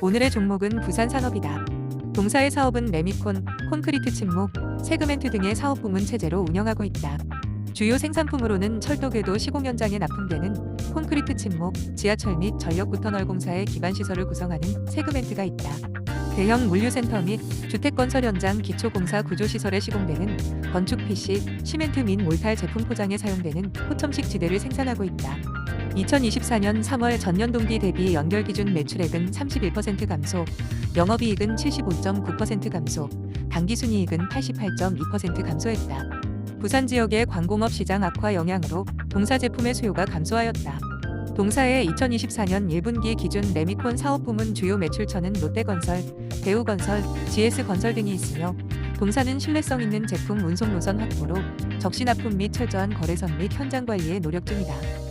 오늘의 종목은 부산 산업이다. 동사의 사업은 레미콘, 콘크리트 침목, 세그멘트 등의 사업 부문 체제로 운영하고 있다. 주요 생산품으로는 철도 궤도 시공 현장에 납품되는 콘크리트 침목, 지하철 및 전력 구터 널 공사의 기반 시설을 구성하는 세그멘트가 있다. 대형 물류센터 및 주택 건설 현장 기초 공사 구조 시설에 시공되는 건축 PC, 시멘트 및 몰탈 제품 포장에 사용되는 포첨식 지대를 생산하고 있다. 2024년 3월 전년 동기 대비 연결 기준 매출액은 31% 감소, 영업이익은 75.9% 감소, 당기순이익은 88.2% 감소했다. 부산 지역의 광공업 시장 악화 영향으로 동사 제품의 수요가 감소하였다. 동사의 2024년 1분기 기준 레미콘 사업 부문 주요 매출처는 롯데건설, 대우건설, GS건설 등이 있으며 동사는 신뢰성 있는 제품 운송 노선 확보로 적시 납품 및 철저한 거래선 및 현장 관리에 노력 중이다.